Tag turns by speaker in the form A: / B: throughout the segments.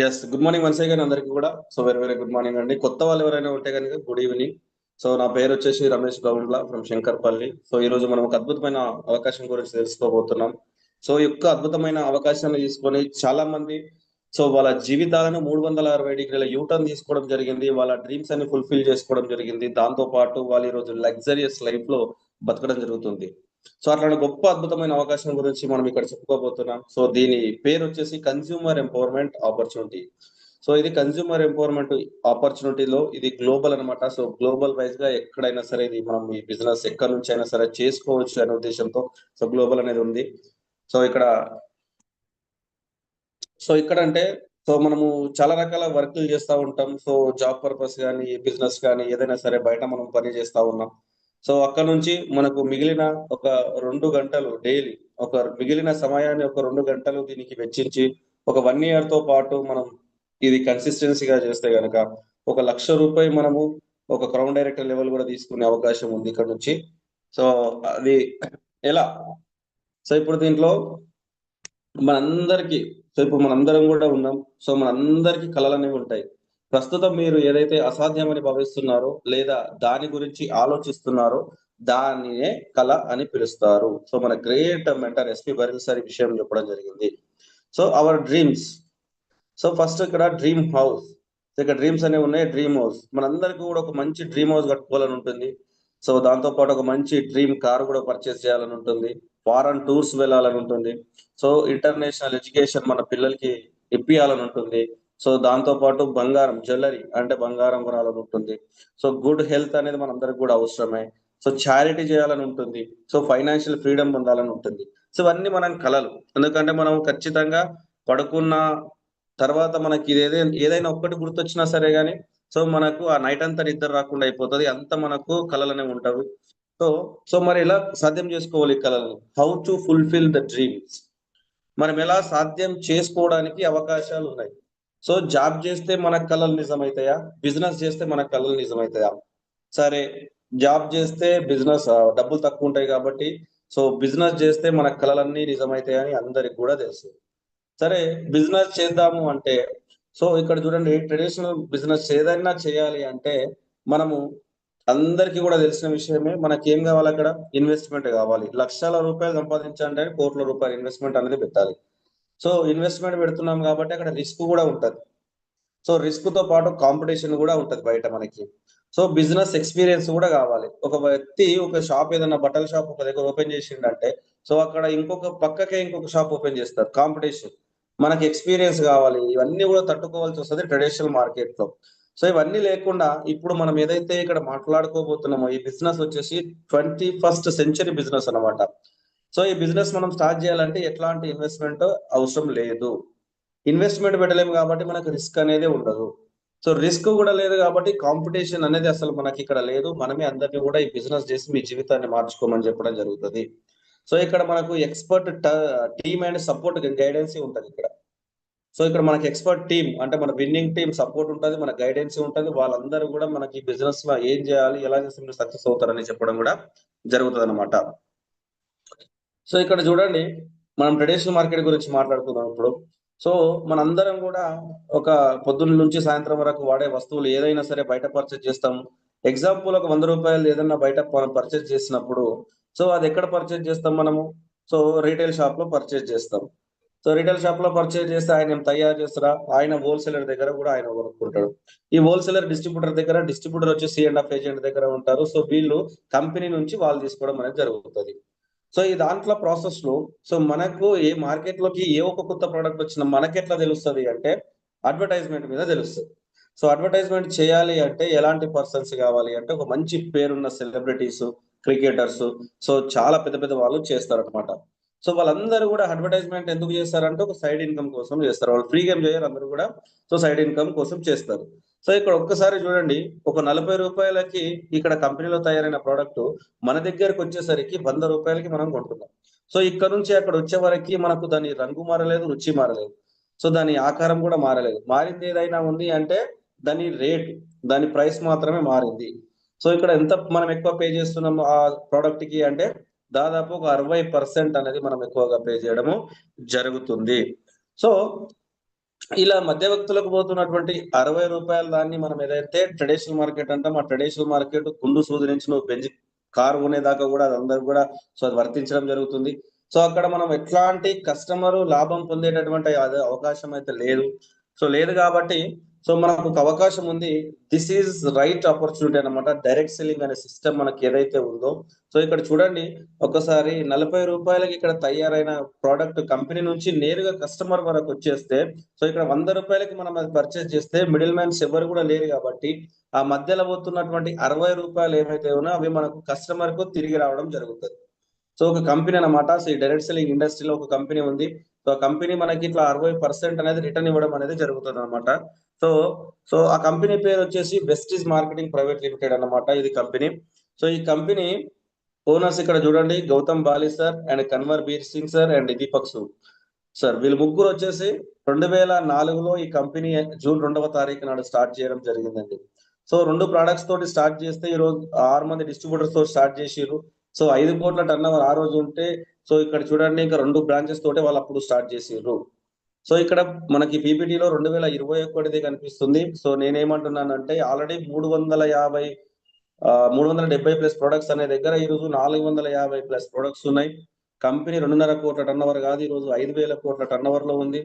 A: Yes good morning once again అందరికి కూడా. So very very good morning అండి. కొత్త వాళ్ళు ఎవరైనా ఉంటే కనుక గుడ్ ఈవినింగ్ సో నా పేరు వచ్చేసి రమేష్ గౌండ్ల ఫ్రమ్ శంకర్పల్లి. సో ఈ రోజు మనం ఒక అద్భుతమైన అవకాశం గురించి తెలుసుకోబోతున్నాం. సో ఈ యొక్క అద్భుతమైన అవకాశాన్ని తీసుకొని చాలా మంది సో వాళ్ళ జీవితాలను మూడు వందల అరవై డిగ్రీల యూటర్న్ తీసుకోవడం జరిగింది. వాళ్ళ డ్రీమ్స్ అన్ని ఫుల్ఫిల్ చేసుకోవడం జరిగింది. దాంతో పాటు వాళ్ళు ఈ రోజు లగ్జరియస్ లైఫ్లో బతకడం జరుగుతుంది. సో అట్లాంటి గొప్ప అద్భుతమైన అవకాశం గురించి మనం ఇక్కడ చెప్పుకోబోతున్నాం. సో దీని పేరు వచ్చేసి కన్స్యూమర్ ఎంపవర్మెంట్ ఆపర్చునిటీ సో ఇది కన్స్యూమర్ ఎంపవర్మెంట్ ఆపర్చునిటీలో ఇది గ్లోబల్ అనమాట సో గ్లోబల్ వైజ్గా ఎక్కడైనా సరే ఇది మనం ఈ బిజినెస్ ఎక్కడి నుంచి అయినా సరే చేసుకోవచ్చు అనే ఉద్దేశంతో సో గ్లోబల్ అనేది ఉంది. సో ఇక్కడ సో ఇక్కడ అంటే సో మనము చాలా రకాల వర్క్లు చేస్తూ ఉంటాం. సో జాబ్ పర్పస్ కానీ బిజినెస్ కానీ ఏదైనా సరే బయట మనం పని చేస్తూ ఉన్నాం. సో అక్కడ నుంచి మనకు మిగిలిన ఒక రెండు గంటలు డైలీ ఒక మిగిలిన సమయాన్ని ఒక రెండు గంటలు దీనికి వెచ్చించి ఒక వన్ ఇయర్తో పాటు మనం ఇది కన్సిస్టెన్సీగా చేస్తే గనక ఒక లక్ష రూపాయి మనము ఒక క్రౌన్ డైరెక్టర్ లెవెల్ కూడా తీసుకునే అవకాశం ఉంది ఇక్కడ నుంచి. సో అది ఎలా? సో ఇప్పుడు దీంట్లో మనందరికీ సో ఇప్పుడు మనందరం కూడా ఉన్నాం. సో మనందరికీ కళలు అనేవి ఉంటాయి. ప్రస్తుతం మీరు ఏదైతే అసాధ్యమని భావిస్తున్నారో లేదా దాని గురించి ఆలోచిస్తున్నారో దానినే కళ అని పిలుస్తారు. సో మన great mentor SP Bharill sir ఈ విషయం చెప్పడం జరిగింది. So our dreams. So first ఇక్కడ డ్రీమ్ హౌస్. ఇక్కడ డ్రీమ్స్ అనేవి ఉన్నాయి. Dream house. మనందరికీ కూడా ఒక మంచి డ్రీమ్ హౌస్ కట్టుకోవాలని ఉంటుంది. సో దాంతో పాటు ఒక మంచి డ్రీమ్ కార్ కూడా పర్చేస్ చేయాలని ఉంటుంది. ఫారెన్ టూర్స్ వెళ్ళాలని ఉంటుంది. సో ఇంటర్నేషనల్ ఎడ్యుకేషన్ మన పిల్లలకి ఇప్పియాలని ఉంటుంది. సో దాంతో పాటు బంగారం జ్యువెలరీ అంటే బంగారం కొనాలని ఉంటుంది. సో గుడ్ హెల్త్ అనేది మనందరికి కూడా అవసరమే. సో చారిటీ చేయాలని ఉంటుంది. సో ఫైనాన్షియల్ ఫ్రీడమ్ పొందాలని ఉంటుంది. సో ఇవన్నీ మనం కలలు. ఎందుకంటే మనం ఖచ్చితంగా పడుకున్న తర్వాత మనకి ఏదైనా ఏదైనా ఒక్కటి గుర్తొచ్చినా సరే కానీ సో మనకు ఆ నైట్ అంతా నిద్ర రాకుండా అయిపోతుంది. అంత మనకు కళలనే ఉంటాయి సో సో మరి ఎలా సాధ్యం చేసుకోవాలి కళలను? How to fulfil the dreams మనం ఎలా సాధ్యం చేసుకోవడానికి అవకాశాలు ఉన్నాయి? సో జాబ్ చేస్తే మన కళలు నిజమవుతాయా బిజినెస్ చేస్తే మన కళలు నిజమవుతాయా సరే జాబ్ చేస్తే బిజినెస్ డబ్బులు తక్కువ ఉంటాయి కాబట్టి సో బిజినెస్ చేస్తే మన కళలన్నీ నిజమవుతాయని అందరికి కూడా తెలుసు. సరే బిజినెస్ చేద్దాము అంటే సో ఇక్కడ చూడండి ట్రెడిషనల్ బిజినెస్ ఏదైనా చేయాలి అంటే మనము అందరికీ కూడా తెలిసిన విషయమే మనకి ఏం కావాలి అక్కడ? ఇన్వెస్ట్మెంట్ కావాలి. లక్షల రూపాయలు సంపాదించాలంటే కోట్ల రూపాయలు ఇన్వెస్ట్మెంట్ అనేది పెట్టాలి. సో ఇన్వెస్ట్మెంట్ పెడుతున్నాం కాబట్టి అక్కడ రిస్క్ కూడా ఉంటది. సో రిస్క్తో పాటు కాంపిటీషన్ కూడా ఉంటది బయట మనకి. సో బిజినెస్ ఎక్స్పీరియన్స్ కూడా కావాలి. ఒక వ్యక్తి ఒక షాప్ ఏదైనా బట్టల షాప్ ఒక దగ్గర ఓపెన్ చేసిండంటే సో అక్కడ ఇంకొక పక్కకే ఇంకొక షాప్ ఓపెన్ చేస్తారు కాంపిటీషన్. మనకి ఎక్స్పీరియన్స్ కావాలి. ఇవన్నీ కూడా తట్టుకోవాల్సి వస్తుంది ట్రెడిషనల్ మార్కెట్లో సో ఇవన్నీ లేకుండా ఇప్పుడు మనం ఏదైతే ఇక్కడ మాట్లాడుకోబోతున్నామో ఈ బిజినెస్ వచ్చేసి ట్వంటీ ఫస్ట్ సెంచరీ బిజినెస్ అనమాట సో ఈ బిజినెస్ మనం స్టార్ట్ చేయాలంటే ఎట్లాంటి ఇన్వెస్ట్మెంట్ అవసరం లేదు. ఇన్వెస్ట్మెంట్ పెట్టలేము కాబట్టి మనకు రిస్క్ అనేది ఉండదు. సో రిస్క్ కూడా లేదు కాబట్టి కాంపిటీషన్ అనేది అసలు మనకి ఇక్కడ లేదు. మనమే అందరినీ కూడా ఈ బిజినెస్ చేసి మీ జీవితాన్ని మార్చుకోమని చెప్పడం జరుగుతుంది. సో ఇక్కడ మనకు expert team and support guidance ఉంటుంది ఇక్కడ. సో ఇక్కడ మనకి ఎక్స్పర్ట్ టీమ్ అంటే మన విన్నింగ్ టీమ్ సపోర్ట్ ఉంటుంది మన గైడెన్స్ ఉంటుంది. వాళ్ళందరూ కూడా మనకి బిజినెస్లో ఏం చేయాలి ఎలా చేస్తే మీరు సక్సెస్ అవుతారని చెప్పడం కూడా జరుగుతుంది అనమాట సో ఇక్కడ చూడండి మనం ట్రెడిషనల్ మార్కెట్ గురించి మాట్లాడుతున్నాం ఇప్పుడు. సో మనందరం కూడా ఒక పొద్దున్న నుంచి సాయంత్రం వరకు వాడే వస్తువులు ఏదైనా సరే బయట పర్చేజ్ చేస్తాం. ఎగ్జాంపుల్ ఒక వంద రూపాయలు ఏదైనా బయట మనం పర్చేజ్ చేసినప్పుడు సో అది ఎక్కడ పర్చేజ్ చేస్తాం మనము? సో రీటైల్ షాప్లో పర్చేజ్ చేస్తాం. సో రీటైల్ షాప్లో పర్చేజ్ చేస్తే ఆయన తయారు చేస్తారా? ఆయన హోల్సేలర్ దగ్గర కూడా ఆయన కొనుక్కుంటాడు. ఈ హోల్సేలర్ డిస్ట్రిబ్యూటర్ దగ్గర డిస్ట్రిబ్యూటర్ వచ్చి సి అండ్ ఆఫ్ ఏజెంట్ దగ్గర ఉంటారు. సో వీళ్ళు కంపెనీ నుంచి వాళ్ళు తీసుకోవడం అనేది జరుగుతుంది. సో ఈ దాంట్లో ప్రాసెస్లో సో మనకు ఏ మార్కెట్లోకి ఏ ఒక కొత్త ప్రోడక్ట్ వచ్చినా మనకి ఎట్లా తెలుస్తుంది అంటే అడ్వర్టైజ్మెంట్ మీద తెలుస్తుంది. సో అడ్వర్టైజ్మెంట్ చేయాలి అంటే ఎలాంటి పర్సన్స్ కావాలి అంటే ఒక మంచి పేరున్న సెలబ్రిటీస్ క్రికెటర్స్ సో చాలా పెద్ద పెద్ద వాళ్ళు చేస్తారనమాట సో వాళ్ళందరూ కూడా అడ్వర్టైజ్మెంట్ ఎందుకు చేస్తారంటే ఒక సైడ్ ఇన్కమ్ కోసం చేస్తారు. వాళ్ళు ఫ్రీ గేమ్ చేయరు అందరూ కూడా సో సైడ్ ఇన్కమ్ కోసం చేస్తారు. సో ఇక్కడ ఒక్కసారి చూడండి ఒక నలభై రూపాయలకి ఇక్కడ కంపెనీలో తయారైన ప్రోడక్ట్ మన దగ్గరకు వచ్చేసరికి వంద రూపాయలకి మనం కొంటున్నాం. సో ఇక్కడ నుంచి అక్కడ వచ్చే వరకు మనకు దాని రంగు మారలేదు రుచి మారలేదు. సో దాని ఆకారం కూడా మారలేదు. మారింది ఏదైనా ఉంది అంటే దాని రేట్ దాని ప్రైస్ మాత్రమే మారింది. సో ఇక్కడ ఎంత మనం ఎక్కువ పే చేస్తున్నాం ఆ ప్రోడక్ట్కి అంటే దాదాపు ఒక అరవై పర్సెంట్ అనేది మనం ఎక్కువగా పే చేయడము జరుగుతుంది. సో ఇలా మధ్యవర్తులకు పోతున్నటువంటి అరవై రూపాయల దాన్ని మనం ఏదైతే ట్రెడిషనల్ మార్కెట్ అంటాం ఆ ట్రెడిషనల్ మార్కెట్ కుండు సూది నుంచి నువ్వు బెంజ్ కారు కొనేదాకా కూడా అది అందరు కూడా సో అది వర్తించడం జరుగుతుంది. సో అక్కడ మనం ఎట్లాంటి కస్టమర్ లాభం పొందేటటువంటి అది అవకాశం అయితే లేదు. సో లేదు కాబట్టి సో మనకు ఒక అవకాశం ఉంది. దిస్ ఈజ్ రైట్ ఆపర్చునిటీ అనమాట డైరెక్ట్ సెల్లింగ్ అనే సిస్టమ్ మనకి ఏదైతే ఉందో. సో ఇక్కడ చూడండి. ఒకసారి నలభై రూపాయలకి ఇక్కడ తయారైన ప్రోడక్ట్ కంపెనీ నుంచి నేరుగా కస్టమర్ వరకు వచ్చేస్తే సో ఇక్కడ వంద రూపాయలకి మనం అది పర్చేస్ చేస్తే మిడిల్ మ్యాన్స్ ఎవరు కూడా లేరు కాబట్టి ఆ మధ్యలో పోతున్నటువంటి అరవై రూపాయలు ఏవైతే ఉన్నా అవి మనకు కస్టమర్కు తిరిగి రావడం జరుగుతుంది. సో ఒక కంపెనీ అనమాట సో ఈ డైరెక్ట్ సెల్లింగ్ ఇండస్ట్రీలో ఒక కంపెనీ ఉంది. సో ఆ కంపెనీ మనకి ఇట్లా అరవై పర్సెంట్ అనేది రిటర్న్ ఇవ్వడం అనేది జరుగుతుంది అనమాట సో సో ఆ కంపెనీ పేరు వచ్చేసి వెస్టీజ్ మార్కెటింగ్ ప్రైవేట్ లిమిటెడ్ అన్నమాట ఇది కంపెనీ. సో ఈ కంపెనీ ఓనర్స్ ఇక్కడ చూడండి. Gautam Bali sir and Kanwar Bir Singh sir and Deepak Sood sir వీళ్ళు ముగ్గురు వచ్చేసి రెండు వేల నాలుగులో ఈ కంపెనీ జూన్ రెండవ తారీఖు నాడు స్టార్ట్ చేయడం జరిగిందండి. సో రెండు ప్రొడక్ట్స్ తోటి స్టార్ట్ చేస్తే ఈ రోజు ఆరు మంది డిస్ట్రిబ్యూటర్స్తో స్టార్ట్ చేసిరు సో ఐదు కోట్ల టర్న్ ఓవర్ ఆ రోజు ఉంటే సో ఇక్కడ చూడండి ఇంకా రెండు బ్రాంచెస్ తోటే వాళ్ళు అప్పుడు స్టార్ట్ చేసిర్రు సో ఇక్కడ మనకి పీపీటీలో రెండు వేల ఇరవై ఒకటిది కనిపిస్తుంది. సో నేనేమంటున్నానంటే ఆల్రెడీ మూడు వందల యాభై మూడు వందల డెబ్బై ప్లస్ ప్రొడక్ట్స్ అనే దగ్గర ఈ రోజు నాలుగు వందల యాభై ప్లస్ ప్రొడక్ట్స్ ఉన్నాయి. కంపెనీ రెండున్నర కోట్ల టర్న్ ఓవర్ కాదు ఈరోజు ఐదు వేల కోట్ల టర్న్ ఓవర్లో ఉంది.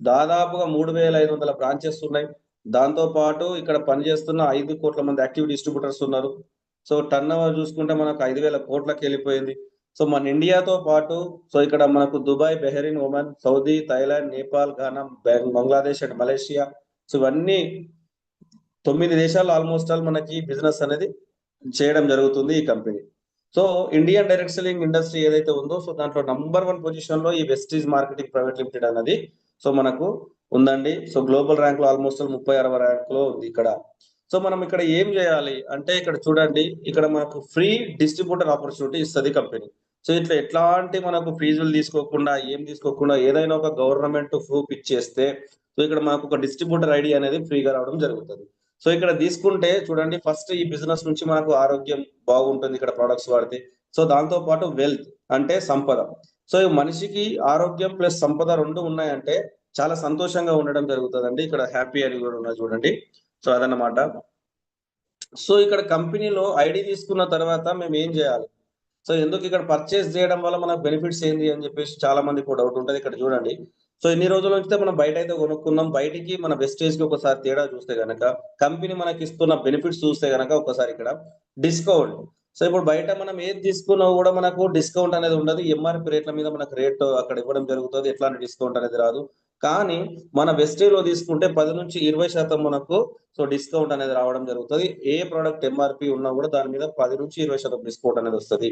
A: దాదాపుగా మూడు వేల ఐదు వందల బ్రాంచెస్ ఉన్నాయి. దాంతో పాటు ఇక్కడ పనిచేస్తున్న ఐదు కోట్ల మంది యాక్టివ్ డిస్ట్రిబ్యూటర్స్ ఉన్నారు. సో టర్న్ ఓవర్ చూసుకుంటే మనకు ఐదు వేల కోట్లకి వెళ్ళిపోయింది. సో మన ఇండియాతో పాటు సో ఇక్కడ మనకు Dubai Bahrain Oman Saudi Thailand Nepal Ghana Bangladesh and Malaysia. So ఇవన్నీ తొమ్మిది దేశాలు ఆల్మోస్ట్ ఆల్ మనకి బిజినెస్ అనేది చేయడం జరుగుతుంది ఈ company so Indian direct selling industry ఏదైతే ఉందో సో దాంట్లో నంబర్ వన్ పొజిషన్లో ఈ వెస్టీజ్ మార్కెటింగ్ ప్రైవేట్ లిమిటెడ్ అనేది సో మనకు ఉందండి. సో గ్లోబల్ ర్యాంక్లో ఆల్మోస్ట్ ముప్పై అరవై ర్యాంక్లో ఉంది ఇక్కడ. సో మనం ఇక్కడ ఏం చేయాలి అంటే ఇక్కడ చూడండి ఇక్కడ మనకు ఫ్రీ డిస్ట్రిబ్యూటర్ ఆపర్చునిటీ ఇస్తుంది కంపెనీ సో ఇట్లా ఎట్లాంటి మనకు ఫీజులు తీసుకోకుండా ఏం తీసుకోకుండా ఏదైనా ఒక గవర్నమెంట్ ప్రూఫ్ ఇచ్చేస్తే సో ఇక్కడ మనకు ఒక డిస్ట్రిబ్యూటర్ ఐడి అనేది ఫ్రీగా రావడం జరుగుతుంది. సో ఇక్కడ తీసుకుంటే చూడండి ఫస్ట్ ఈ బిజినెస్ నుంచి మనకు ఆరోగ్యం బాగుంటుంది ఇక్కడ ప్రొడక్ట్స్ వాడితే. సో దాంతో పాటు వెల్త్ అంటే సంపద. సో మనిషికి ఆరోగ్యం ప్లస్ సంపద రెండు ఉన్నాయంటే చాలా సంతోషంగా ఉండడం జరుగుతుందండి. ఇక్కడ హ్యాపీ అని కూడా ఉన్నది చూడండి. సో అదన్నమాట. సో ఇక్కడ కంపెనీలో ఐడి తీసుకున్న తర్వాత మేము ఏం చేయాలి? సో ఎందుకు ఇక్కడ పర్చేస్ చేయడం వల్ల మనకు బెనిఫిట్స్ ఏంది అని చెప్పేసి చాలా మందికి డౌట్ ఉంటుంది. ఇక్కడ చూడండి. సో ఇన్ని రోజుల నుంచి మనం బయట అయితే కొనుక్కున్నాం. బయటికి మన వెస్టేజ్కి ఒకసారి తేడా చూస్తే గనక కంపెనీ మనకి ఇస్తున్న బెనిఫిట్స్ చూస్తే గనక ఒకసారి ఇక్కడ డిస్కౌంట్ సో ఇప్పుడు బయట మనం ఏది తీసుకున్నా కూడా మనకు డిస్కౌంట్ అనేది ఉండదు. ఎంఆర్పి రేట్ల మీద మనకు రేట్ అక్కడ ఇవ్వడం జరుగుతుంది. ఎట్లాంటి డిస్కౌంట్ అనేది రాదు. కానీ మన వెస్టేజ్లో తీసుకుంటే పది నుంచి ఇరవై శాతం మనకు సో డిస్కౌంట్ అనేది రావడం జరుగుతుంది. ఏ ప్రోడక్ట్ ఎంఆర్పి ఉన్నా కూడా దాని మీద పది నుంచి ఇరవై శాతం డిస్కౌంట్ అనేది వస్తుంది.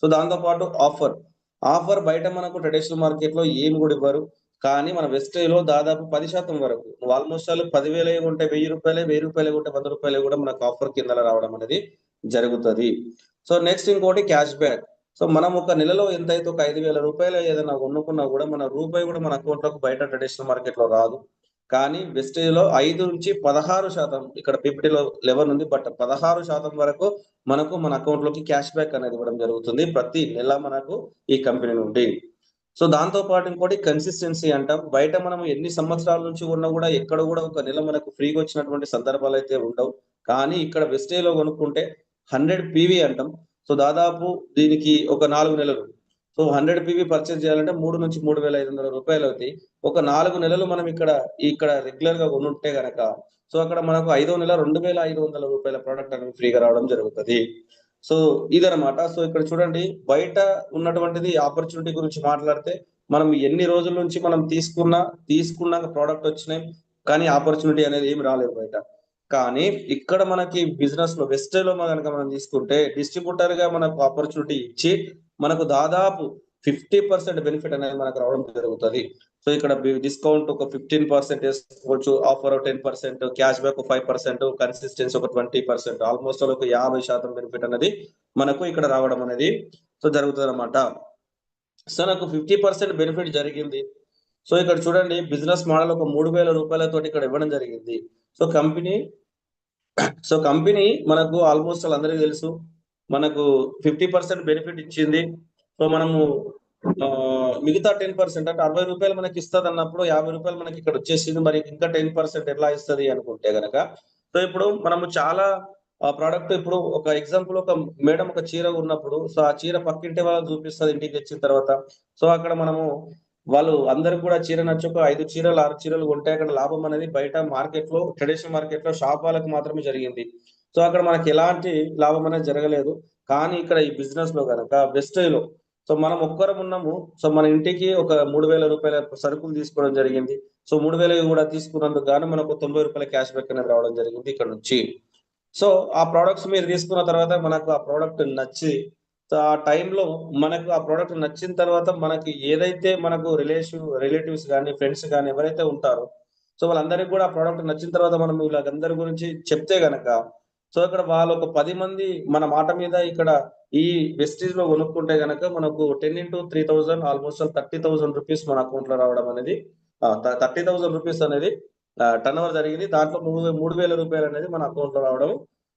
A: సో దాంతో పాటు ఆఫర్ ఆఫర్ బయట మనకు ట్రెడిషనల్ మార్కెట్లో ఏం కూడా ఇవ్వరు. కానీ మన వెస్టేజ్లో దాదాపు పది శాతం వరకు ఆల్మోస్ట్ ఆల్ పదివేలు ఉంటే వెయ్యి రూపాయలే వెయ్యి రూపాయలు ఉంటే వంద రూపాయలు కూడా మనకు ఆఫర్ కింద రావడం అనేది జరుగుతుంది. సో నెక్స్ట్ ఇంకోటి క్యాష్ బ్యాక్ సో మనం ఒక నెలలో ఎంత అయితే ఒక ఐదు వేల రూపాయలు ఏదైనా కొనుక్కున్నా కూడా మన రూపాయి కూడా మన అకౌంట్లో బయట ట్రెడిషనల్ మార్కెట్లో రాదు. కానీ వెస్టేజ్లో ఐదు నుంచి పదహారు శాతం ఇక్కడ పీపీటీలో లెవెన్ ఉంది. బట్ పదహారు శాతం వరకు మనకు మన అకౌంట్లోకి క్యాష్ బ్యాక్ అనేది ఇవ్వడం జరుగుతుంది ప్రతి నెల మనకు ఈ కంపెనీ నుండి. సో దాంతో పాటు ఇంకోటి కన్సిస్టెన్సీ అంటాం. బయట మనం ఎన్ని సంవత్సరాల నుంచి ఉన్నా కూడా ఎక్కడ కూడా ఒక నెల మనకు ఫ్రీగా వచ్చినటువంటి సందర్భాలు అయితే ఉండవు. కానీ ఇక్కడ వెస్టేలో లో కొనుక్కుంటే హండ్రెడ్ పీవీ అంటాం. సో దాదాపు దీనికి ఒక నాలుగు నెలలు. సో హండ్రెడ్ పీవీ పర్చేస్ చేయాలంటే మూడు నుంచి మూడు వేల ఐదు వందల రూపాయలు అవుతాయి. ఒక నాలుగు నెలలు మనం ఇక్కడ ఇక్కడ రెగ్యులర్గా కొనుంటే గనక సో అక్కడ మనకు ఐదో నెల రెండు వేల ఐదు వందల రూపాయల ప్రోడక్ట్ అనేది ఫ్రీగా రావడం జరుగుతుంది. సో ఇదనమాట సో ఇక్కడ చూడండి బయట ఉన్నటువంటిది ఆపర్చునిటీ గురించి మాట్లాడితే మనం ఎన్ని రోజుల నుంచి మనం తీసుకున్న తీసుకున్నాక ప్రోడక్ట్ వచ్చినాయి కానీ ఆపర్చునిటీ అనేది ఏమి రాలేదు బయట. కానీ ఇక్కడ మనకి బిజినెస్లో వెస్ట్లో కనుక మనం తీసుకుంటే డిస్ట్రిబ్యూటర్గా మనకు ఆపర్చునిటీ ఇచ్చి మనకు దాదాపు ఫిఫ్టీ పర్సెంట్ బెనిఫిట్ అనేది మనకు రావడం జరుగుతుంది. సో ఇక్కడ డిస్కౌంట్ ఒక ఫిఫ్టీన్ పర్సెంట్ వేసుకోవచ్చు offer ten percent cash back five percent consistency ఒక ట్వంటీ పర్సెంట్ ఆల్మోస్ట్ ఒక యాభై శాతం బెనిఫిట్ అనేది మనకు ఇక్కడ రావడం అనేది సో జరుగుతుంది అనమాట సో నాకు ఫిఫ్టీ పర్సెంట్ బెనిఫిట్ జరిగింది. సో ఇక్కడ చూడండి బిజినెస్ మోడల్ ఒక మూడు వేల రూపాయలతో ఇక్కడ ఇవ్వడం జరిగింది. సో కంపెనీ సో కంపెనీ మనకు ఆల్మోస్ట్ అందరికీ తెలుసు. మనకు ఫిఫ్టీ పర్సెంట్ బెనిఫిట్ ఇచ్చింది. సో మనము మిగతా టెన్ పర్సెంట్ అంటే అరవై రూపాయలు మనకి ఇస్తుంది అన్నప్పుడు యాభై రూపాయలు మనకి ఇక్కడ వచ్చేసింది. మరి ఇంకా టెన్ పర్సెంట్ ఎలా ఇస్తుంది అనుకుంటే గనక. సో ఇప్పుడు మనము చాలా ఆ ప్రోడక్ట్ ఇప్పుడు ఒక ఎగ్జాంపుల్ ఒక మేడం ఒక చీర ఉన్నప్పుడు సో ఆ చీర పక్కింటి వాళ్ళకి చూపిస్తుంది ఇంటికి తెచ్చిన తర్వాత. సో అక్కడ మనము వాళ్ళు అందరికి కూడా చీర నచ్చక ఐదు చీరలు ఆరు చీరలు కొంటే అక్కడ లాభం అనేది బయట మార్కెట్లో ట్రెడిషనల్ మార్కెట్లో షాప్ వాళ్ళకి మాత్రమే జరిగింది. సో అక్కడ మనకి ఎలాంటి లాభం అనేది జరగలేదు. కానీ ఇక్కడ ఈ బిజినెస్లో కనుక బెస్ట్లో సో మనం ఒక్కరం ఉన్నాము. సో మన ఇంటికి ఒక మూడు వేల రూపాయల సరుకులు తీసుకోవడం జరిగింది. సో మూడు వేల కూడా తీసుకున్నందుకు గాను మనకు తొంభై రూపాయల క్యాష్ బ్యాక్ అనేది రావడం జరిగింది ఇక్కడ నుంచి. సో ఆ ప్రోడక్ట్స్ మీరు తీసుకున్న తర్వాత మనకు ఆ ప్రోడక్ట్ నచ్చి ఆ టైంలో మనకు ఆ ప్రోడక్ట్ నచ్చిన తర్వాత మనకి ఏదైతే మనకు రిలేషన్ రిలేటివ్స్ కానీ ఫ్రెండ్స్ కానీ ఎవరైతే ఉంటారో సో వాళ్ళందరికీ కూడా ఆ ప్రోడక్ట్ నచ్చిన తర్వాత మనం వీళ్ళందరి గురించి చెప్తే గనక సో ఇక్కడ వాళ్ళు ఒక పది మంది మన మాట మీద ఇక్కడ ఈ వెస్టీజ్లో కొనుక్కుంటే గనక మనకు ten into three thousand almost thirty thousand rupees మన అకౌంట్లో రావడం అనేది థర్టీ థౌసండ్ రూపీస్ అనేది టర్న్ ఓవర్ జరిగింది. దాంట్లో మూడు మూడు వేల రూపాయలు అనేది మన అకౌంట్లో రావడం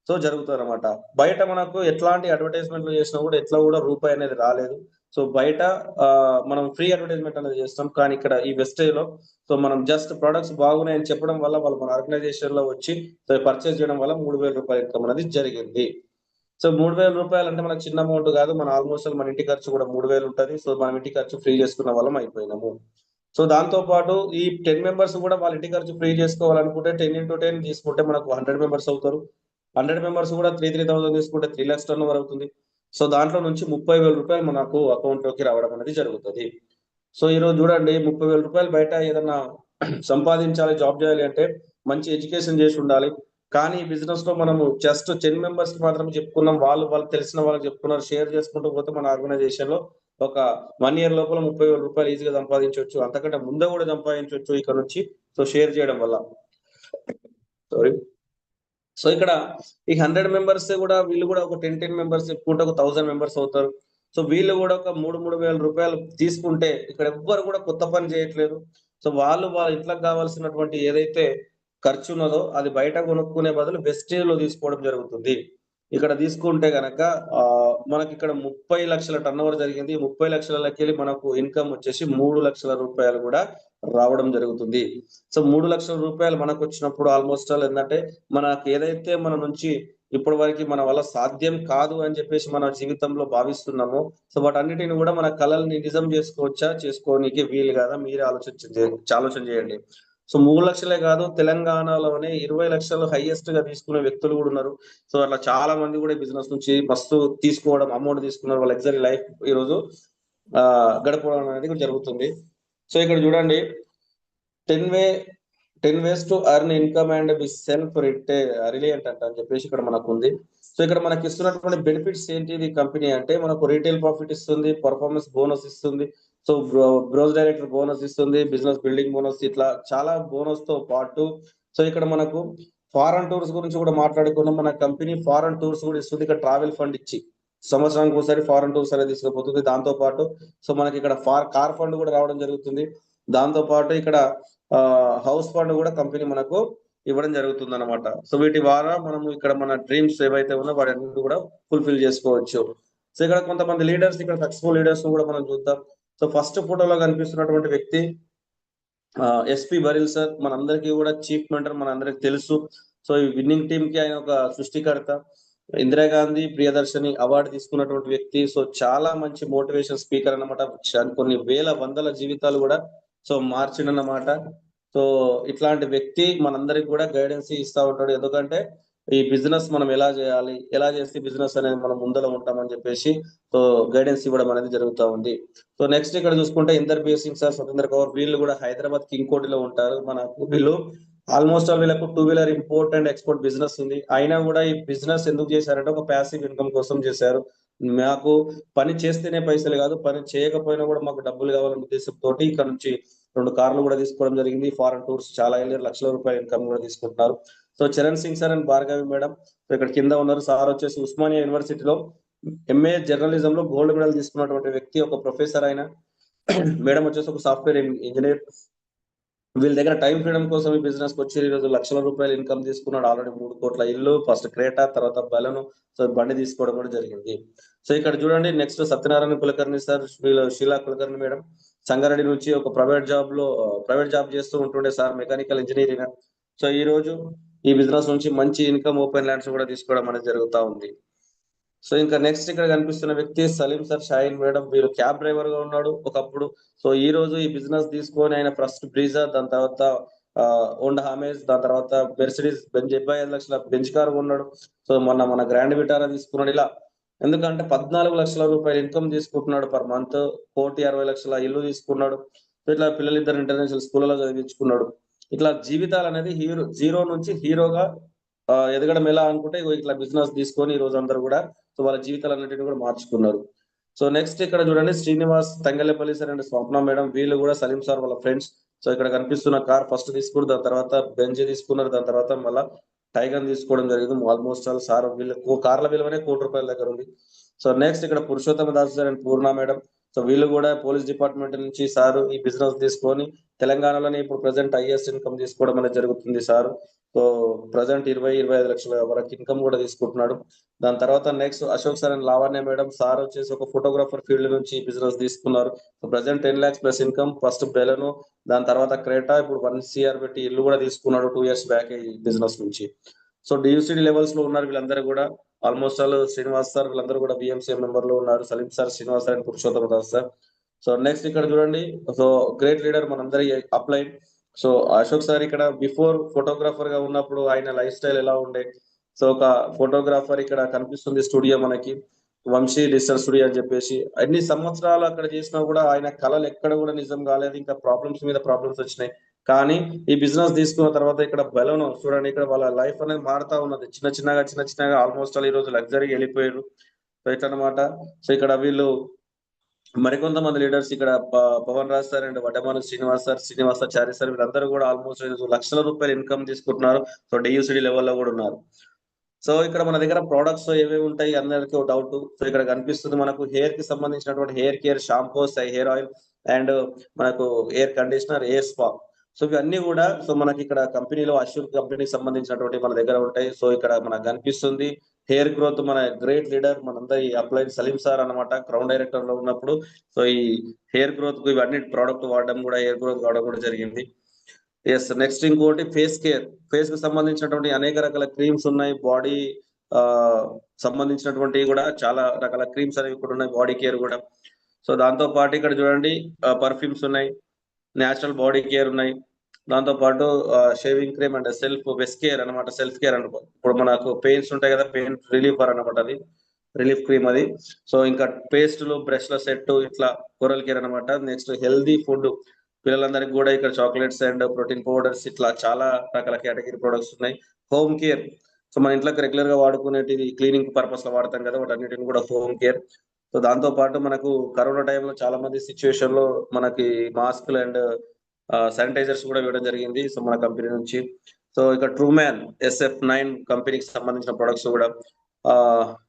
A: సో జరుగుతుంది అనమాట బయట మనకు ఎట్లాంటి అడ్వర్టైజ్మెంట్లు చేసినా కూడా ఎట్లా కూడా రూపాయి అనేది రాలేదు. సో బయట మనం ఫ్రీ అడ్వర్టైజ్మెంట్ అనేది చేస్తాం. కానీ ఇక్కడ ఈ వెస్టేజ్లో సో మనం జస్ట్ ప్రొడక్ట్స్ బాగున్నాయని చెప్పడం వల్ల వాళ్ళు మన ఆర్గనైజేషన్లో వచ్చి పర్చేస్ చేయడం వల్ల మూడు వేల రూపాయల ఇన్కమ్ అనేది జరిగింది. సో మూడు వేల రూపాయలు అంటే మనకు చిన్న అమౌంట్ కాదు. మన ఆల్మోస్ట్ మన ఇంటి ఖర్చు కూడా మూడు వేలు ఉంటుంది. సో మనం ఇంటి ఖర్చు ఫ్రీ చేసుకున్న వాళ్ళం అయిపోయినాము. సో దాంతో పాటు ఈ టెన్ మెంబర్స్ కూడా వాళ్ళ ఇంటి ఖర్చు ఫ్రీ చేసుకోవాలనుకుంటే టెన్ ఇంటూ టెన్ తీసుకుంటే మనకు హండ్రెడ్ మెంబర్స్ అవుతారు. హండ్రెడ్ మెంబర్స్ కూడా త్రీ త్రీ థౌసండ్ తీసుకుంటే త్రీ లాక్స్ టర్న్ ఓవర్ అవుతుంది. సో దాంట్లో నుంచి ముప్పై వేల రూపాయలు మనకు అకౌంట్లోకి రావడం అనేది జరుగుతుంది. సో ఈ రోజు చూడండి ముప్పై వేల రూపాయలు బయట ఏదన్నా సంపాదించాలి జాబ్ చేయాలి అంటే మంచి ఎడ్యుకేషన్ చేసి ఉండాలి. కానీ బిజినెస్లో మనము జస్ట్ టెన్ మెంబర్స్కి మాత్రం చెప్పుకున్నాం. వాళ్ళు వాళ్ళు తెలిసిన వాళ్ళకి చెప్పుకున్నారు. షేర్ చేసుకుంటూ పోతే మన ఆర్గనైజేషన్లో ఒక వన్ ఇయర్ లోపల ముప్పై వేల రూపాయలు ఈజీగా సంపాదించవచ్చు. అంతకంటే ముందే కూడా సంపాదించవచ్చు ఇక్కడ నుంచి. సో షేర్ చేయడం వల్ల. సారీ సో ఇక్కడ ఈ హండ్రెడ్ మెంబర్స్ కూడా వీళ్ళు కూడా ఒక టెన్ టెన్ మెంబర్స్ చెప్పుకుంటే ఒక థౌసండ్ మెంబర్స్ అవుతారు. సో వీళ్ళు కూడా ఒక మూడు మూడు వేల రూపాయలు తీసుకుంటే ఇక్కడ ఎవ్వరు కూడా కొత్త పని చేయట్లేదు. సో వాళ్ళు వాళ్ళ ఇంట్లోకి కావాల్సినటువంటి ఏదైతే ఖర్చు ఉన్నదో అది బయట కొనుక్కునే బదులు వెస్టేజ్లో తీసుకోవడం జరుగుతుంది. ఇక్కడ తీసుకుంటే గనక ఆ మనకి ఇక్కడ ముప్పై లక్షల టర్న్ ఓవర్ జరిగింది ముప్పై లక్షలకి మనకు ఇన్కమ్ వచ్చేసి మూడు లక్షల రూపాయలు కూడా రావడం జరుగుతుంది. సో మూడు లక్షల రూపాయలు మనకు వచ్చినప్పుడు ఆల్మోస్ట్ ఆల్ ఏంటంటే మనకి ఏదైతే మన నుంచి ఇప్పటి వరకు మన వల్ల సాధ్యం కాదు అని చెప్పేసి మన జీవితంలో భావిస్తున్నాము సో వాటన్నిటిని కూడా మన కళల్ని నిజం చేసుకోవచ్చా? చేసుకోనికి వీలు కదా? మీరే ఆలోచించ ఆలోచన చేయండి. సో మూడు లక్షలే కాదు తెలంగాణలోనే ఇరవై లక్షలు హైయెస్ట్గా తీసుకునే వ్యక్తులు కూడా ఉన్నారు. సో అట్లా చాలా మంది కూడా బిజినెస్ నుంచి మస్తు తీసుకోవడం అమౌంట్ తీసుకున్నారు వాళ్ళ లగ్జరీ లైఫ్ ఈ రోజు ఆ గడపడం అనేది కూడా జరుగుతుంది. సో ఇక్కడ చూడండి ten way ten ways to earn income and be self రిటే reliant అంట అని చెప్పేసి ఇక్కడ మనకు ఉంది సో ఇక్కడ మనకి ఇస్తున్నటువంటి బెనిఫిట్స్ ఏంటి ఇది కంపెనీ అంటే మనకు రీటైల్ ప్రాఫిట్ ఇస్తుంది పర్ఫార్మెన్స్ బోనస్ ఇస్తుంది. సో బ్రోజ్ డైరెక్టర్ బోనస్ ఇస్తుంది బిజినెస్ బిల్డింగ్ బోనస్ ఇట్లా చాలా బోనస్తో పాటు. సో ఇక్కడ మనకు ఫారెన్ టూర్స్ గురించి కూడా మాట్లాడుకున్నాం. మన కంపెనీ ఫారెన్ టూర్స్ కూడా ఇస్తుంది. ఇక్కడ ట్రావెల్ ఫండ్ ఇచ్చి సంవత్సరానికి ఒకసారి ఫారెన్ టూర్స్ అనేది తీసుకుపోతుంది. దాంతో పాటు సో మనకి ఇక్కడ ఫార్ కార్ ఫండ్ కూడా రావడం జరుగుతుంది. దాంతో పాటు ఇక్కడ హౌస్ ఫండ్ కూడా కంపెనీ మనకు ఇవ్వడం జరుగుతుంది అనమాట సో వీటి ద్వారా మనము ఇక్కడ మన డ్రీమ్స్ ఏవైతే ఉన్నా వాటి కూడా ఫుల్ఫిల్ చేసుకోవచ్చు. సో ఇక్కడ కొంతమంది లీడర్స్ ఇక్కడ సక్సెస్ఫుల్ లీడర్స్ కూడా మనం చూద్దాం. సో ఫస్ట్ ఫోటోలో కనిపిస్తున్నటువంటి వ్యక్తి ఎస్పి బరిల్ సార్. మనందరికీ కూడా చీఫ్ మెంటర్ మనందరికి తెలుసు. సో ఈ విన్నింగ్ టీమ్కి ఆయన ఒక సృష్టికర్త. ఇందిరాగాంధీ ప్రియదర్శిని అవార్డు తీసుకున్నటువంటి వ్యక్తి. సో చాలా మంచి మోటివేషన్ స్పీకర్ అన్నమాట. కొన్ని వేల వందల జీవితాలు కూడా సో మార్చిండన్నమాట. సో ఇట్లాంటి వ్యక్తి మనందరికి కూడా గైడెన్స్ ఇస్తా ఉంటాడు. ఎందుకంటే ఈ బిజినెస్ మనం ఎలా చేయాలి? ఎలా చేస్తే బిజినెస్ అనేది మనం ముందర ఉంటామని చెప్పేసి సో గైడెన్స్ ఇవ్వడం అనేది జరుగుతూ ఉంది. సో నెక్స్ట్ ఇక్కడ చూసుకుంటే ఇందర్ బి సింగ్ సార్ స్వతంత్ర కౌర్ వీళ్ళు కూడా హైదరాబాద్ కింగ్ కోటిలో ఉంటారు. మనకు వీళ్ళు ఆల్మోస్ట్ ఆల్ వీళ్ళకు two wheeler import and export business ఉంది. అయినా కూడా ఈ బిజినెస్ ఎందుకు చేశారంటే ఒక ప్యాసివ్ ఇన్కమ్ కోసం చేశారు. మాకు పని చేస్తేనే పైసలు కాదు పని చేయకపోయినా కూడా మాకు డబ్బులు కావాలనే ఉద్దేశంతో ఇక్కడ నుంచి రెండు కార్లు కూడా తీసుకోవడం జరిగింది. ఫారెన్ టూర్స్ చాలా వెళ్ళారు లక్షల రూపాయల ఇన్కమ్ కూడా తీసుకుంటున్నారు. So Charan Singh sir and Bhargavi madam. So ఇక్కడ కింద ఉన్నారు. సార్ వచ్చేసి ఉస్మానియా యూనివర్సిటీలో ఎంఏ జర్నలిజం లో గోల్డ్ మెడల్ తీసుకున్నటువంటి వ్యక్తి ఒక ప్రొఫెసర్ అయిన మేడం వచ్చేసి ఒక సాఫ్ట్వేర్ ఇంజనీర్. వీళ్ళ దగ్గర టైం ఫ్రీడమ్ కోసం ఈ బిజినెస్ వచ్చి ఈరోజు లక్షల రూపాయలు ఇన్కమ్ తీసుకున్నాడు. ఆల్రెడీ మూడు కోట్ల ఇల్లు ఫస్ట్ క్రేటా తర్వాత బలను. సో బండి తీసుకోవడం కూడా జరిగింది. సో ఇక్కడ చూడండి నెక్స్ట్ సత్యనారాయణ కులకర్ణి సార్ వీళ్ళు షీలా కులకర్ణి మేడం. సంగారెడ్డి నుంచి ఒక ప్రైవేట్ జాబ్లో ప్రైవేట్ జాబ్ చేస్తూ ఉంటుండే సార్ మెకానికల్ ఇంజనీరింగ్ సో ఈ రోజు ఈ బిజినెస్ నుంచి మంచి ఇన్కమ్ ఓపెన్ ల్యాండ్స్ కూడా తీసుకోవడం అనేది జరుగుతా ఉంది. సో ఇంకా నెక్స్ట్ ఇక్కడ కనిపిస్తున్న వ్యక్తి సలీం సార్ షాయిన్ మేడం. వీరు క్యాబ్ డ్రైవర్గా ఉన్నాడు. ఒకప్పుడు సో ఈ రోజు ఈ బిజినెస్ తీసుకొని ఆయన ఫస్ట్ బ్రీజా దాని తర్వాత ఓండా హామేజ్ దాని తర్వాత మెర్సిడీస్ బెంచ్ డెబ్బై ఐదు లక్షల బెంచ్ కార్ ఉన్నాడు సో మొన్న మన గ్రాండ్ విటారా తీసుకున్నాడు ఇలా. ఎందుకంటే పద్నాలుగు లక్షల రూపాయలు ఇన్కమ్ తీసుకుంటున్నాడు పర్ మంత్ కోటి అరవై లక్షల ఇల్లు తీసుకున్నాడు. ఇట్లా పిల్లలు ఇద్దరు ఇంటర్నేషనల్ స్కూల్లో చదివించుకున్నాడు. ఇట్లా జీవితాలు అనేది హీరో జీరో నుంచి హీరోగా ఎదగడం ఎలా అనుకుంటే ఇట్లా బిజినెస్ తీసుకొని ఈ రోజు అందరూ కూడా సో వాళ్ళ జీవితాలు అనేటివి కూడా మార్చుకున్నారు. సో నెక్స్ట్ ఇక్కడ చూడండి Srinivas Thangalepalli sir and Swapna madam వీళ్ళు కూడా సలీం సార్ వాళ్ళ ఫ్రెండ్స్. సో ఇక్కడ కనిపిస్తున్న కార్ ఫస్ట్ తీసుకున్నారు దాని తర్వాత బెంజ్ తీసుకున్నారు దాని తర్వాత మళ్ళీ టైగర్ తీసుకోవడం జరిగింది. ఆల్మోస్ట్ ఆల్ సార్ వీళ్ళ కార్ల విలువనే కోటి రూపాయల దగ్గర ఉంది. సో నెక్స్ట్ ఇక్కడ Purushottama Das sir and Purna madam. So వీళ్ళు కూడా పోలీస్ డిపార్ట్మెంట్ నుంచి సార్ ఈ బిజినెస్ తీసుకొని తెలంగాణలోనే ఇప్పుడు ప్రజెంట్ ఐఎస్ ఇన్కమ్ తీసుకోవడం అనేది జరుగుతుంది సార్. సో ప్రజెంట్ ఇరవై ఇరవై ఐదు లక్షల వరకు ఇన్కమ్ కూడా తీసుకుంటున్నాడు. దాని తర్వాత next Ashok sir and Lavanya madam sir వచ్చేసి ఒక ఫోటోగ్రాఫర్ ఫీల్డ్ నుంచి బిజినెస్ తీసుకున్నారు. So present ten lakhs plus income first బెలను దాని తర్వాత క్రేటా ఇప్పుడు వన్ సిఆర్ పెట్టి ఇల్లు కూడా తీసుకున్నాడు టూ ఇయర్స్ బ్యాక్ ఈ బిజినెస్ నుంచి. సో డియూసిడి లెవెల్స్లో ఉన్నారు వీళ్ళందరూ కూడా. ఆల్మోస్ట్ ఆల్ శ్రీనివాస్ సార్ వీళ్ళందరూ కూడా బిఎంసీఎం మెంబర్లో ఉన్నారు. Salim sir Srinivas sir and Purushottama Das sir. So next ఇక్కడ చూడండి. సో గ్రేట్ లీడర్ మనందరి అప్లై సో అశోక్ సార్ ఇక్కడ బిఫోర్ ఫోటోగ్రాఫర్గా ఉన్నప్పుడు ఆయన లైఫ్ స్టైల్ ఎలా ఉండే? సో ఒక ఫోటోగ్రాఫర్ ఇక్కడ కనిపిస్తుంది స్టూడియో మనకి. వంశీ డిజిటల్ స్టూడియో అని చెప్పేసి. అన్ని సంవత్సరాలు అక్కడ చేసినా కూడా ఆయన కళలు ఎక్కడ కూడా నిజం కాలేదు. ఇంకా ప్రాబ్లమ్స్ మీద ప్రాబ్లమ్స్ వచ్చినాయి. కానీ ఈ బిజినెస్ తీసుకున్న తర్వాత ఇక్కడ బెలూన్ చూడండి ఇక్కడ వాళ్ళ లైఫ్ అనేది మారుతా ఉన్నది. చిన్న చిన్నగా చిన్న చిన్నగా ఆల్మోస్ట్ ఆల్ ఈ రోజు లగ్జరీ వెళ్ళిపోయారు. సో ఇట్లనమాట. సో ఇక్కడ వీళ్ళు మరికొంతమంది లీడర్స్ ఇక్కడ Pavan Raj sir and Vaddamanu Srinivas sir Srinivasachari sir వీళ్ళందరూ కూడా ఆల్మోస్ట్ లక్షల రూపాయలు ఇన్కమ్ తీసుకుంటున్నారు. సో డియూసిడి లెవెల్లో కూడా ఉన్నారు. సో ఇక్కడ మన దగ్గర ప్రోడక్ట్స్ ఏవేవి ఉంటాయి అందరికీ ఒక డౌట్ సో ఇక్కడ కనిపిస్తుంది మనకు హెయిర్కి సంబంధించినటువంటి hair care shampoos hair oil and మనకు hair conditioner hair spa so ఇవన్నీ కూడా సో మనకి ఇక్కడ కంపెనీలో అష్యూర్ కంపెనీకి సంబంధించినటువంటి మన దగ్గర ఉంటాయి. సో ఇక్కడ మనకు కనిపిస్తుంది హెయిర్ గ్రోత్ మన గ్రేట్ లీడర్ మనందరి అప్లైన్ సలీం సార్ అన్నమాట క్రౌన్ డైరెక్టర్లో ఉన్నప్పుడు. సో ఈ హెయిర్ గ్రోత్కు ఇవన్నీ ప్రోడక్ట్ వాడడం కూడా హెయిర్ గ్రోత్ కావడం కూడా జరిగింది. ఎస్ నెక్స్ట్ ఇంకోటి ఫేస్ కేర్. ఫేస్కు సంబంధించినటువంటి అనేక రకాల క్రీమ్స్ ఉన్నాయి. బాడీ ఆ సంబంధించినటువంటి కూడా చాలా రకాల క్రీమ్స్ అనేవి కూడా ఉన్నాయి బాడీ కేర్ కూడా. సో దాంతో పాటు ఇక్కడ చూడండి పర్ఫ్యూమ్స్ ఉన్నాయి నేచురల్ బాడీ కేర్ ఉన్నాయి. దాంతో పాటు shaving cream and self best care అనమాట సెల్ఫ్ కేర్ అనమాట ఇప్పుడు మనకు పెయిన్స్ ఉంటాయి కదా పెయిన్ రిలీఫర్ అనమాట అది. రిలీఫ్ క్రీమ్ అది. సో ఇంకా పేస్టులు బ్రష్ల సెట్ ఇట్లా కూరల్ కేర్ అనమాట నెక్స్ట్ హెల్దీ ఫుడ్ పిల్లలందరికీ కూడా ఇక్కడ చాక్లెట్స్ అండ్ ప్రోటీన్ పౌడర్స్ ఇట్లా చాలా రకాల కేటగిరీ ప్రొడక్ట్స్ ఉన్నాయి. హోమ్ కేర్ సో మన ఇంట్లోకి రెగ్యులర్గా వాడుకునేటివి క్లీనింగ్ పర్పస్లో వాడతాం కదా వాటన్నిటిని కూడా హోమ్ కేర్ సో దాంతో పాటు మనకు కరోనా టైంలో చాలా మంది సిచ్యువేషన్లో మనకి మాస్క్లు అండ్ శానిటైజర్స్ కూడా ఇవ్వడం జరిగింది. సో మన కంపెనీ నుంచి. సో ఇక ట్రూ మ్యాన్ ఎస్ఎఫ్ నైన్ కంపెనీకి సంబంధించిన ప్రొడక్ట్స్ కూడా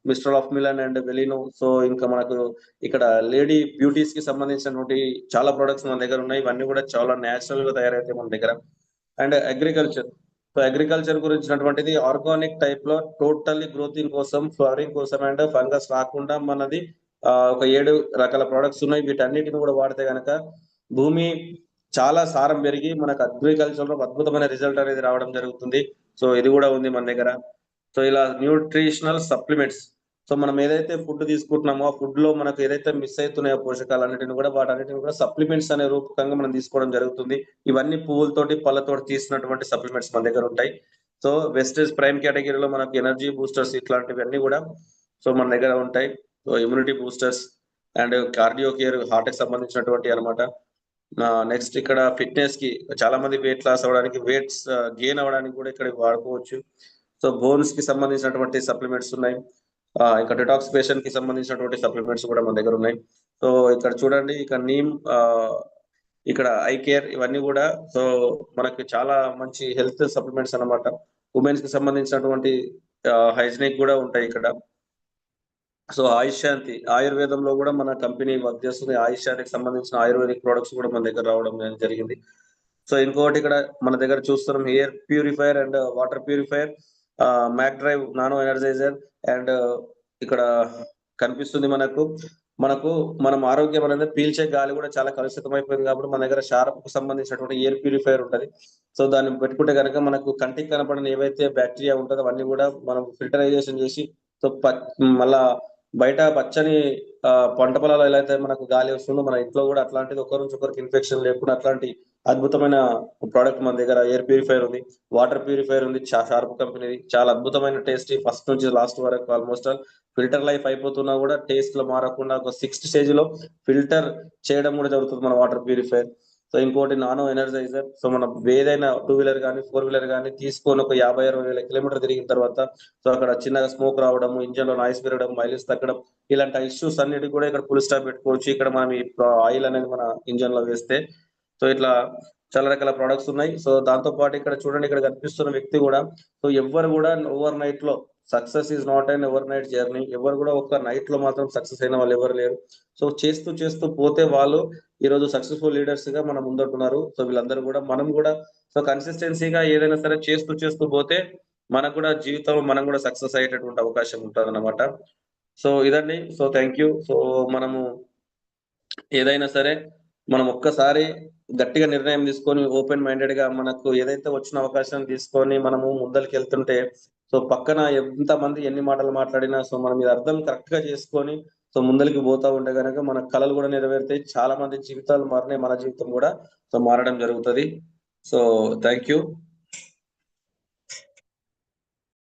A: మిస్టర్ ఆఫ్ మిలన్ అండ్ వెలీను సో ఇంకా మనకు ఇక్కడ లేడీ బ్యూటీస్కి సంబంధించినటువంటి చాలా ప్రొడక్ట్స్ మన దగ్గర ఉన్నాయి. ఇవన్నీ కూడా చాలా న్యాచురల్గా తయారైతాయి మన దగ్గర. అండ్ అగ్రికల్చర్ సో అగ్రికల్చర్ గురించినటువంటిది ఆర్గానిక్ టైప్లో టోటల్లీ గ్రోతింగ్ కోసం ఫ్లవరింగ్ కోసం అండ్ ఫంగస్ రాకుండా మనది ఆ, ఒక ఏడు రకాల ప్రొడక్ట్స్ ఉన్నాయి. వీటన్నిటిని కూడా వాడితే గనక భూమి చాలా సారం పెరిగి మనకు అగ్రికల్చర్లో అద్భుతమైన రిజల్ట్ అనేది రావడం జరుగుతుంది. సో ఇది కూడా ఉంది మన దగ్గర. సో ఇలా న్యూట్రిషనల్ సప్లిమెంట్స్. సో మనం ఏదైతే ఫుడ్ తీసుకుంటున్నామో ఆ ఫుడ్లో మనకు ఏదైతే మిస్ అవుతున్నాయో పోషకాలు అన్నిటిని కూడా వాటన్నిటిని కూడా సప్లిమెంట్స్ అనే రూపకంగా మనం తీసుకోవడం జరుగుతుంది. ఇవన్నీ పువ్వులతోటి పళ్ళతోటి తీసినటువంటి సప్లిమెంట్స్ మన దగ్గర ఉంటాయి. సో వెస్టేజ్ ప్రైమ్ కేటగిరీలో మనకు ఎనర్జీ బూస్టర్స్ ఇట్లాంటివన్నీ కూడా సో మన దగ్గర ఉంటాయి. So immunity boosters and cardio care హార్ట్కి సంబంధించినటువంటి అనమాట. నెక్స్ట్ ఇక్కడ ఫిట్నెస్కి చాలా మంది వెయిట్ లాస్ అవ్వడానికి వెయిట్స్ గెయిన్ uh, అవ్వడానికి కూడా ఇక్కడ వాడుకోవచ్చు. సో బోన్స్కి సంబంధించినటువంటి సప్లిమెంట్స్ ఉన్నాయి. ఆ, ఇంకా డిటాక్సిఫికేషన్కి సంబంధించినటువంటి సప్లిమెంట్స్ కూడా మన దగ్గర ఉన్నాయి. సో ఇక్కడ చూడండి ఇక్కడ నీమ్ ఆ, ఇక్కడ ఐ కేర్ ఇవన్నీ కూడా సో మనకి చాలా మంచి హెల్త్ సప్లిమెంట్స్ అన్నమాట. ఉమెన్స్కి సంబంధించినటువంటి హైజినిక్ కూడా ఉంటాయి ఇక్కడ. సో ఆయుష్ శాంతి ఆయుర్వేదంలో కూడా మన కంపెనీ వర్క్ చేస్తుంది ఆయుష్ శాంతికి సంబంధించిన ఆయుర్వేదిక్ ప్రొడక్ట్స్ కూడా మన దగ్గర రావడం జరిగింది. సో ఇంకొకటి ఇక్కడ మన దగ్గర చూస్తున్నాం air purifier and water purifier mac drive nano energizer and ఇక్కడ కనిపిస్తుంది మనకు మనకు మనం ఆరోగ్యం అనేది పీల్చే గాలి కూడా చాలా కలుషితం అయిపోయింది కాబట్టి మన దగ్గర షార్ప్కు సంబంధించినటువంటి ఎయిర్ ప్యూరిఫైర్ ఉంటది. సో దాన్ని పెట్టుకుంటే కనుక మనకు కంటికి కనపడిన ఏవైతే బ్యాక్టీరియా ఉంటుందో అవన్నీ కూడా మనం ఫిల్టరైజేషన్ చేసి సో మళ్ళా బయట పచ్చని పంట పొలాలు ఎలా అయితే మనకు గాలి వస్తుందో మన ఇంట్లో కూడా అట్లాంటిది ఒకరి నుంచి ఒకరికి ఇన్ఫెక్షన్ లేకుండా అట్లాంటి అద్భుతమైన ప్రోడక్ట్ మన దగ్గర ఎయిర్ ప్యూరిఫైర్ ఉంది. వాటర్ ప్యూరిఫైయర్ ఉంది షార్ప్ కంపెనీది చాలా అద్భుతమైన టేస్ట్ ఫస్ట్ నుంచి లాస్ట్ వరకు ఆల్మోస్ట్ ఆల్ ఫిల్టర్ లైఫ్ అయిపోతున్నా కూడా టేస్ట్లో మారకుండా ఒక సిక్స్త్ స్టేజ్లో ఫిల్టర్ చేయడం కూడా జరుగుతుంది మన వాటర్ ప్యూరిఫైయర్ సో ఇంకోటి నానో ఎనర్జైజర్. సో మనం ఏదైనా టూ వీలర్ కానీ ఫోర్ వీలర్ కానీ తీసుకొని ఒక యాభై అరవై వేల కిలోమీటర్ తిరిగిన తర్వాత సో అక్కడ చిన్నగా స్మోక్ రావడం ఇంజన్లో నాయిస్ పెరగడం మైలేజ్ తగ్గడం ఇలాంటి ఇష్యూస్ అన్నిటి కూడా ఇక్కడ ఫుల్ స్టాప్ పెట్టుకోవచ్చు. ఇక్కడ మనం ఈ ఆయిల్ అనేది మన ఇంజన్లో వేస్తే. సో ఇట్లా చాలా రకాల ప్రొడక్ట్స్ ఉన్నాయి. సో దాంతో పాటు ఇక్కడ చూడండి ఇక్కడ కనిపిస్తున్న వ్యక్తి కూడా సో ఎవ్వరు కూడా ఓవర్ నైట్లో success is not and ever night journey. ఎవరు కూడా ఒక నైట్లో మాత్రం సక్సెస్ అయిన వాళ్ళు ఎవరు లేరు. సో చేస్తూ చేస్తూ పోతే వాళ్ళు ఈ రోజు సక్సెస్ఫుల్ లీడర్స్గా మనం ముందుంటున్నారు. సో వీళ్ళందరూ కూడా మనం కూడా సో కన్సిస్టెన్సీగా ఏదైనా సరే చేస్తూ చేస్తూ పోతే మనకు కూడా జీవితంలో మనం కూడా సక్సెస్ అయ్యేటటువంటి అవకాశం ఉంటుంది అనమాట సో ఇదండి. సో థ్యాంక్ యూ సో మనము ఏదైనా సరే మనం ఒక్కసారి గట్టిగా నిర్ణయం తీసుకొని ఓపెన్ మైండెడ్గా మనకు ఏదైతే వచ్చిన అవకాశం తీసుకొని మనము ముందరికి వెళ్తుంటే సో పక్కన ఎంత మంది ఎన్ని మాటలు మాట్లాడినా సో మనం ఇది అర్థం కరెక్ట్గా చేసుకొని సో ముందరికి పోతా ఉంటే గనక మన కళలు కూడా నెరవేరుతాయి. చాలా మంది జీవితాలు మారినాయి. మన జీవితం కూడా సో మారడం జరుగుతుంది. So thank you